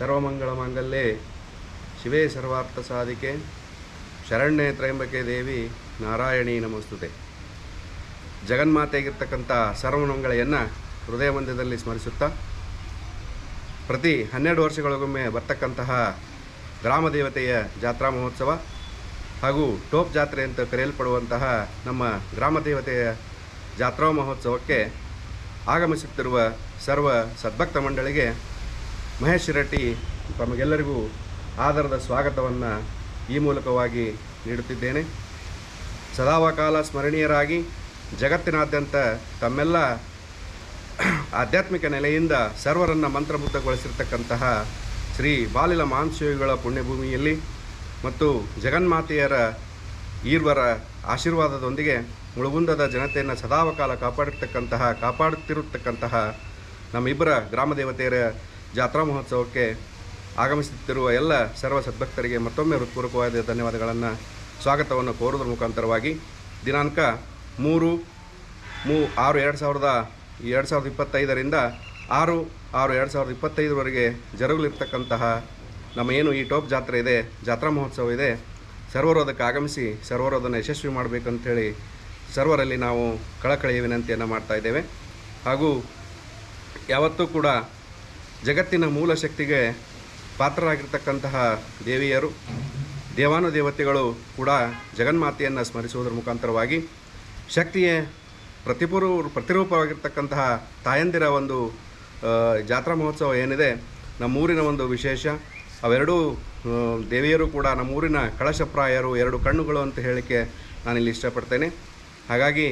ಸರ್ವಮಂಗಳ ಮಾಂಗಲ್ಯೆ, ಶಿವೇ ಸರ್ವಾರ್ಥ ಸಾಧಿಕೆ, ಶರಣ್ಯ ತ್ರಯಂಬಕೆ ದೇವಿ, ನಾರಾಯಣಿ ನಮಸ್ತುತೆ. ಜಗನ್ಮಾತೆಗಿರ್ತಕ್ಕಂಥ ಸರ್ವಮಂಗಳೆಯನ್ನು ಹೃದಯ ಮಂದಿರದಲ್ಲಿ ಸ್ಮರಿಸುತ್ತಾ, ಪ್ರತಿ ಹನ್ನೆರಡು ವರ್ಷಗಳಿಗೊಮ್ಮೆ ಬರ್ತಕ್ಕಂತಹ ಗ್ರಾಮ ದೇವತೆಯ ಜಾತ್ರಾ ಮಹೋತ್ಸವ ಹಾಗೂ ಟೋಪ್ ಜಾತ್ರೆ ಅಂತ ಕರೆಯಲ್ಪಡುವಂತಹ ನಮ್ಮ ಗ್ರಾಮ ದೇವತೆಯ ಜಾತ್ರಾ ಮಹೋತ್ಸವಕ್ಕೆ ಆಗಮಿಸುತ್ತಿರುವ ಸರ್ವ ಸದ್ಭಕ್ತ ಮಂಡಳಿಗೆ ಮಹೇಶ್ ರೆಡ್ಡಿ ತಮಗೆಲ್ಲರಿಗೂ ಆದರದ ಸ್ವಾಗತವನ್ನು ಈ ಮೂಲಕವಾಗಿ ನೀಡುತ್ತಿದ್ದೇನೆ. ಸದಾವಕಾಲ ಸ್ಮರಣೀಯರಾಗಿ ಜಗತ್ತಿನಾದ್ಯಂತ ತಮ್ಮೆಲ್ಲ ಆಧ್ಯಾತ್ಮಿಕ ನೆಲೆಯಿಂದ ಸರ್ವರನ್ನು ಮಂತ್ರಮುಗ್ಧಗೊಳಿಸಿರ್ತಕ್ಕಂತಹ ಶ್ರೀ ಬಾಲಿಲ ಮಾಂಸಯೋಗಿಗಳ ಪುಣ್ಯಭೂಮಿಯಲ್ಲಿ ಮತ್ತು ಜಗನ್ಮಾತೆಯರ ಈರ್ವರ ಆಶೀರ್ವಾದದೊಂದಿಗೆ ಮುಳುಗುಂದದ ಜನತೆಯನ್ನು ಸದಾವಕಾಲ ಕಾಪಾಡಿರ್ತಕ್ಕಂತಹ ಕಾಪಾಡುತ್ತಿರತಕ್ಕಂತಹ ನಮ್ಮಿಬ್ಬರ ಗ್ರಾಮ ದೇವತೆಯರ ಜಾತ್ರಾ ಮಹೋತ್ಸವಕ್ಕೆ ಆಗಮಿಸುತ್ತಿರುವ ಎಲ್ಲ ಸರ್ವ ಸದ್ಭಕ್ತರಿಗೆ ಮತ್ತೊಮ್ಮೆ ಹೃತ್ಪೂರ್ವಕವಾದ ಧನ್ಯವಾದಗಳನ್ನು ಸ್ವಾಗತವನ್ನು ಕೋರುವುದರ ಮುಖಾಂತರವಾಗಿ ದಿನಾಂಕ ಮೂರು ಮೂ ಆರು ಎರಡು ಸಾವಿರದ ಎರಡು ಸಾವಿರದ ಇಪ್ಪತ್ತೈದರಿಂದ ಆರು ಆರು ಎರಡು ಸಾವಿರದ ಇಪ್ಪತ್ತೈದರವರೆಗೆ ಜರುಗಲಿರ್ತಕ್ಕಂತಹ ನಮ್ಮ ಏನು ಈ ಟೋಪ್ ಜಾತ್ರೆ ಇದೆ, ಜಾತ್ರಾ ಮಹೋತ್ಸವ ಇದೆ ಸರ್ವರು ಅದಕ್ಕೆ ಆಗಮಿಸಿ ಸರ್ವರು ಅದನ್ನು ಯಶಸ್ವಿ ಮಾಡಬೇಕಂಥೇಳಿ ಸರ್ವರಲ್ಲಿ ನಾವು ಕಳಕಳಿಯ ವಿನಂತಿಯನ್ನು ಮಾಡ್ತಾ ಇದ್ದೇವೆ. ಹಾಗೂ ಯಾವತ್ತೂ ಕೂಡ ಜಗತ್ತಿನ ಮೂಲ ಶಕ್ತಿಗೆ ಪಾತ್ರರಾಗಿರ್ತಕ್ಕಂತಹ ದೇವಿಯರು, ದೇವಾನುದೇವತೆಗಳು ಕೂಡ ಜಗನ್ಮಾತೆಯನ್ನು ಸ್ಮರಿಸುವುದರ ಮುಖಾಂತರವಾಗಿ ಶಕ್ತಿಯ ಪ್ರತಿಪೂರು ಪ್ರತಿರೂಪವಾಗಿರ್ತಕ್ಕಂತಹ ತಾಯಂದಿರ ಒಂದು ಜಾತ್ರಾ ಮಹೋತ್ಸವ ಏನಿದೆ, ನಮ್ಮೂರಿನ ಒಂದು ವಿಶೇಷ. ಅವೆರಡೂ ದೇವಿಯರು ಕೂಡ ನಮ್ಮೂರಿನ ಕಳಶಪ್ರಾಯರು ಎರಡು ಕಣ್ಣುಗಳು ಅಂತ ಹೇಳಲಿಕ್ಕೆ ನಾನಿಲ್ಲಿ ಇಷ್ಟಪಡ್ತೇನೆ. ಹಾಗಾಗಿ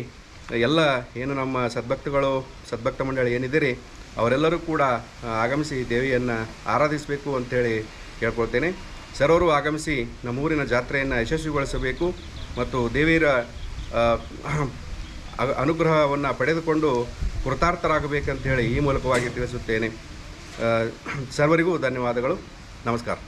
ಎಲ್ಲ ಏನು ನಮ್ಮ ಸದ್ಭಕ್ತಗಳು, ಸದ್ಭಕ್ತ ಮಂಡಳಿ ಏನಿದ್ದೀರಿ, ಅವರೆಲ್ಲರೂ ಕೂಡ ಆಗಮಿಸಿ ದೇವಿಯನ್ನು ಆರಾಧಿಸಬೇಕು ಅಂಥೇಳಿ ಕೇಳ್ಕೊಳ್ತೇನೆ. ಸರ್ವರು ಆಗಮಿಸಿ ನಮ್ಮೂರಿನ ಜಾತ್ರೆಯನ್ನು ಯಶಸ್ವಿಗೊಳಿಸಬೇಕು ಮತ್ತು ದೇವಿಯರ ಅನುಗ್ರಹವನ್ನು ಪಡೆದುಕೊಂಡು ಕೃತಾರ್ಥರಾಗಬೇಕಂತ ಹೇಳಿ ಈ ಮೂಲಕವಾಗಿ ತಿಳಿಸುತ್ತೇನೆ. ಸರ್ವರಿಗೂ ಧನ್ಯವಾದಗಳು. ನಮಸ್ಕಾರ.